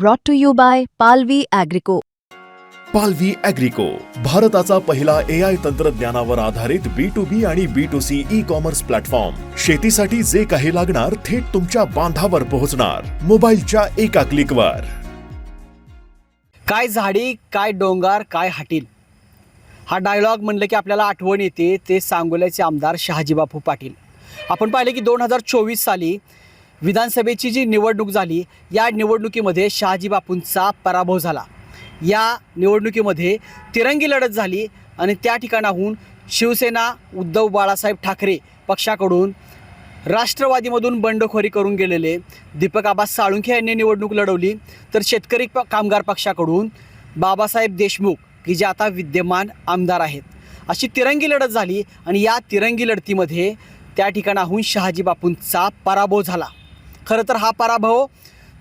brought to you by Palvi Agrico. पालवी अॅग्रिको भारताचा पहिला ए आय तंत्रज्ञानावर आधारित बी टू बी आणि B to C e commerce platform शेतीसाठी जे काही लागणार थेट तुमच्या बांधावर पोहोचणार. मोबाईलच्या एका क्लिकवर काय झाडी काय डोंगर काय हाटील? हा डायलॉग म्हणलं की आपल्याला आठवण येते ते सांगोल्याचे आमदार शहाजीबापू पाटील. आपण पाहिले की दोन हजार चोवीस साली विधानसभेची जी निवडणूक झाली या निवडणुकीमध्ये शहाजीबापूंचा पराभव झाला. या निवडणुकीमध्ये तिरंगी लढत झाली आणि त्या ठिकाणाहून शिवसेना उद्धव बाळासाहेब ठाकरे पक्षाकडून राष्ट्रवादीमधून बंडखोरी करून गेलेले दीपक आबा साळुंखे यांनी निवडणूक लढवली. तर शेतकरी प कामगार पक्षाकडून बाबासाहेब देशमुख की जे आता विद्यमान आमदार आहेत. अशी तिरंगी लढत झाली आणि या तिरंगी लढतीमध्ये त्या ठिकाणाहून शहाजी बापूंचा पराभव झाला. खरं तर हा पराभव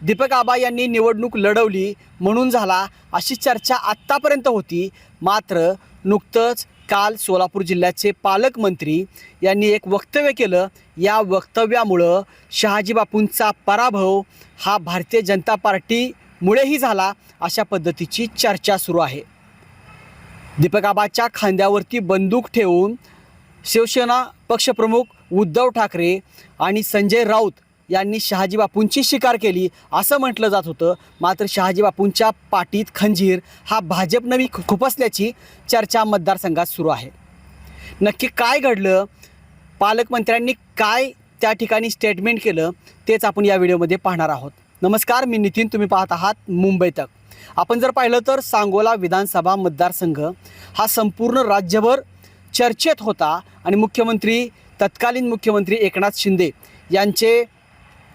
दीपक आबा यांनी निवडणूक लढवली म्हणून झाला अशी चर्चा आत्तापर्यंत होती. मात्र नुकतंच काल सोलापूर जिल्ह्याचे पालकमंत्री यांनी एक वक्तव्य केलं. या वक्तव्यामुळं शहाजी बापूंचा पराभव हा भारतीय जनता पार्टीमुळेही झाला अशा पद्धतीची चर्चा सुरू आहे. दीपक आबाच्या खांद्यावरती बंदूक ठेवून शिवसेना पक्षप्रमुख उद्धव ठाकरे आणि संजय राऊत यांनी शहाजी बापूंची शिकार केली असं म्हटलं जात होतं. मात्र शहाजी बापूंच्या पाठीत खंजीर हा भाजपनं खु- खुपसल्याची चर्चा मतदारसंघात सुरू आहे. नक्की काय घडलं? पालकमंत्र्यांनी काय त्या ठिकाणी स्टेटमेंट केलं? तेच आपण या व्हिडिओमध्ये पाहणार आहोत. नमस्कार मी नितीन. तुम्ही पाहत आहात मुंबई तक. आपण जर पाहिलं तर सांगोला विधानसभा मतदारसंघ हा संपूर्ण राज्यभर चर्चेत होता आणि मुख्यमंत्री तत्कालीन मुख्यमंत्री एकनाथ शिंदे यांचे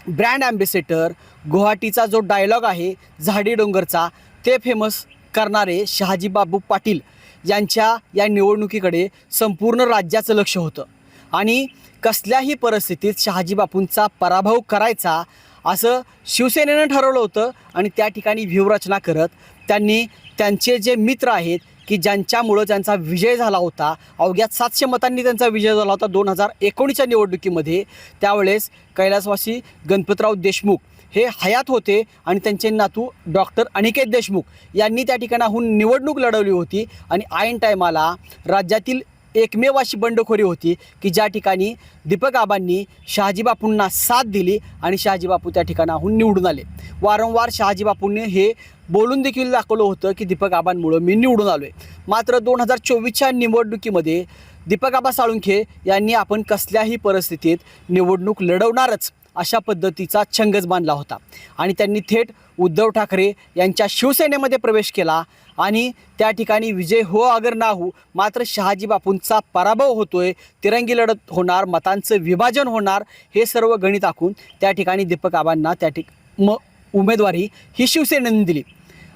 ब्रँड ॲम्बेसेटर गुवाहाटीचा जो डायलॉग आहे झाडी डोंगरचा ते फेमस करणारे शहाजी बाबू पाटील यांच्या या निवडणुकीकडे संपूर्ण राज्याचं लक्ष होतं. आणि कसल्याही परिस्थितीत शहाजी बापूंचा पराभव करायचा असं शिवसेनेनं ठरवलं होतं आणि त्या ठिकाणी व्यूहरचना करत त्यांनी त्यांचे जे मित्र आहेत की ज्यांच्यामुळं त्यांचा विजय झाला होता अवघ्या सातशे मतांनी त्यांचा विजय झाला होता दोन हजार एकोणीसच्या निवडणुकीमध्ये त्यावेळेस कैलासवासी गणपतराव देशमुख हे हयात होते आणि त्यांचे नातू डॉक्टर अनिकेत देशमुख यांनी त्या ठिकाणाहून निवडणूक लढवली होती आणि ऐन टायमाला राज्यातील एकमेव अशी बंडखोरी होती की ज्या ठिकाणी दीपक आबांनी शहाजीबापूंना साथ दिली आणि शहाजीबापू त्या ठिकाणाहून निवडून आले. वारंवार शहाजीबापूंनी हे बोलून देखील दाखवलं होतं की दीपक आबांमुळं मी निवडून आलो आहे मात्र दोन हजार चोवीसच्या निवडणुकीमध्ये दीपक आबा साळुंखे यांनी आपण कसल्याही परिस्थितीत निवडणूक लढवणारच अशा पद्धतीचा छंगच बांधला होता. आणि त्यांनी थेट उद्धव ठाकरे यांच्या शिवसेनेमध्ये प्रवेश केला आणि त्या ठिकाणी विजय हो अगर ना हो मात्र शहाजी बापूंचा पराभव होतोय तिरंगी लढत होणार मतांचं विभाजन होणार हे सर्व गणित आखून त्या ठिकाणी दीपक आबांना त्या ठिक म उमेदवारी ही शिवसेनेने दिली.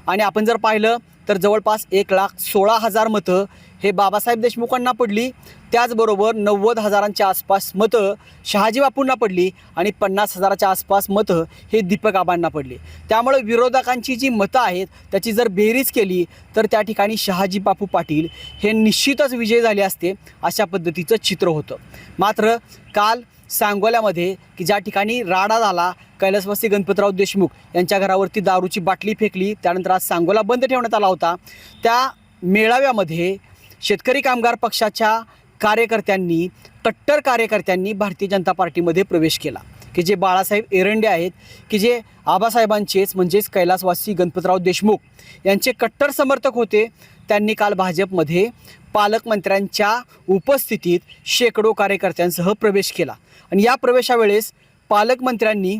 आणि आपण जर पाहिलं तर जवळपास एक लाख सोळा हजार मतं हे बाबासाहेब देशमुखांना पडली. त्याचबरोबर नव्वद हजारांच्या आसपास मतं शहाजी बापूंना पडली आणि पन्नास हजाराच्या आसपास मतं हे दीपक आबांना पडली. त्यामुळे विरोधकांची जी मतं आहेत त्याची जर बेरीज केली तर त्या ठिकाणी शहाजी बापू पाटील हे निश्चितच विजय झाले असते अशा पद्धतीचं चित्र होतं. मात्र काल सांगोल्यामध्ये की ज्या ठिकाणी राडा झाला कैलासवासी गणपतराव देशमुख यांच्या घरावरती दारूची बाटली फेकली. त्यानंतर आज सांगोला बंद ठेवण्यात आला होता. त्या मेळाव्यामध्ये शेतकरी कामगार पक्षाच्या कार्यकर्त्यांनी कट्टर कार्यकर्त्यांनी भारतीय जनता पार्टीमध्ये प्रवेश केला. की जे बाळासाहेब एरंडे आहेत की जे आबासाहेबांचेच म्हणजेच कैलासवासी गणपतराव देशमुख यांचे कट्टर समर्थक होते. त्यांनी काल भाजपमध्ये पालकमंत्र्यांच्या उपस्थितीत शेकडो कार्यकर्त्यांसह प्रवेश केला. आणि या प्रवेशावेळेस पालकमंत्र्यांनी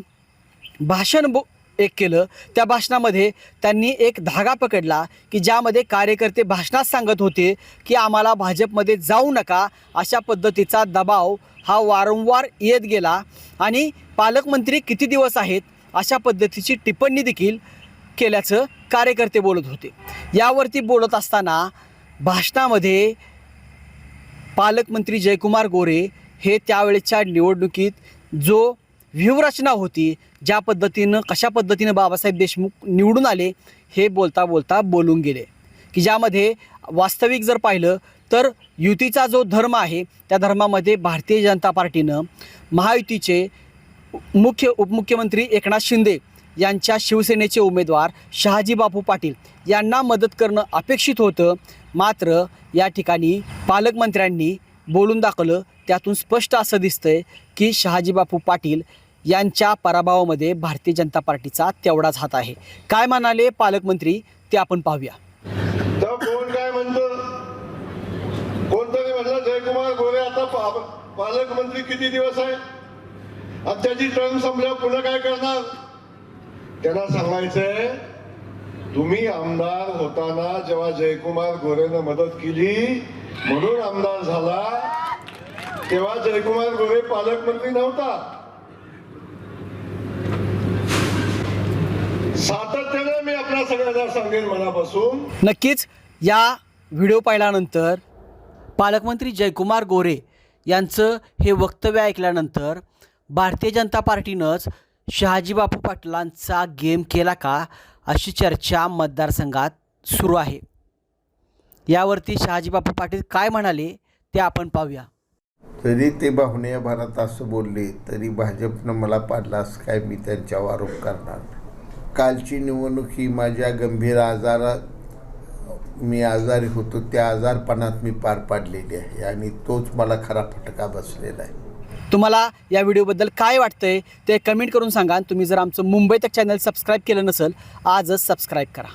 भाषण बो एक केलं. त्या भाषणामध्ये त्यांनी एक धागा पकडला की ज्यामध्ये कार्यकर्ते भाषणात सांगत होते की आम्हाला भाजपमध्ये जाऊ नका अशा पद्धतीचा दबाव हा वारंवार येत गेला. आणि पालकमंत्री किती दिवस आहेत अशा पद्धतीची टिप्पणी देखील केल्याचं कार्यकर्ते बोलत होते. यावरती बोलत असताना भाषणामध्ये पालकमंत्री जयकुमार गोरे हे त्यावेळेच्या निवडणुकीत जो व्यूहरचना होती. ज्या पद्धतीनं कशा पद्धतीनं बाबासाहेब देशमुख निवडून आले हे बोलता बोलता बोलून गेले. की ज्यामध्ये वास्तविक जर पाहिलं तर युतीचा जो धर्म आहे त्या धर्मामध्ये भारतीय जनता पार्टीनं महायुतीचे मुख्य उपमुख्यमंत्री एकनाथ शिंदे यांच्या शिवसेनेचे उमेदवार शहाजीबापू पाटील यांना मदत करणं अपेक्षित होतं. मात्र या ठिकाणी पालकमंत्र्यांनी बोलून दाखवलं त्यातून स्पष्ट असं दिसतंय की शहाजी बापू पाटील यांच्या पराभवामध्ये भारतीय जनता पार्टीचा तेवढाच हात आहे. काय म्हणाले पालकमंत्री? ते आपण पाहूया. तर कोण काय म्हणतो? कोणतरी म्हणलं जयकुमार गोरे आता पालकमंत्री किती दिवस आहे? आता त्याची टर्म संपल्यावर पुन्हा काय करणार? त्यांना सांगायचंय तुम्ही आमदार होताना जेव्हा जयकुमार गोरेनं मदत केली म्हणून आमदार झाला तेव्हा जयकुमार गोरे पालकमंत्री नव्हता. सातत्याने मी आपल्या सगळ्यांना सांगेन मनापासून. नक्कीच या व्हिडिओ पाहिल्यानंतर पालकमंत्री जयकुमार गोरे यांचं हे वक्तव्य ऐकल्यानंतर भारतीय जनता पार्टीनंच शहाजी बापू पाटलांचा गेम केला का अशी चर्चा मतदारसंघात सुरू आहे. यावरती शहाजी बापू पाटील काय म्हणाले ते आपण पाहूया. जरी ते भावनेभरात असं बोलले तरी भाजपनं मला पाडलास काय मी त्यांच्यावर आरोप करणार? कालची निवडणूक ही माझ्या गंभीर आजारात मी आजारी होतो त्या आजारपणात मी पार पाडलेली आहे आणि तोच मला खरा फटका बसलेला आहे. तुम्हाला या व्हिडिओबद्दल काय वाटतंय ते कमेंट करून सांगा आणि तुम्ही जर आमचं मुंबई तक चॅनल सबस्क्राईब केलं नसेल आजच सबस्क्राईब करा.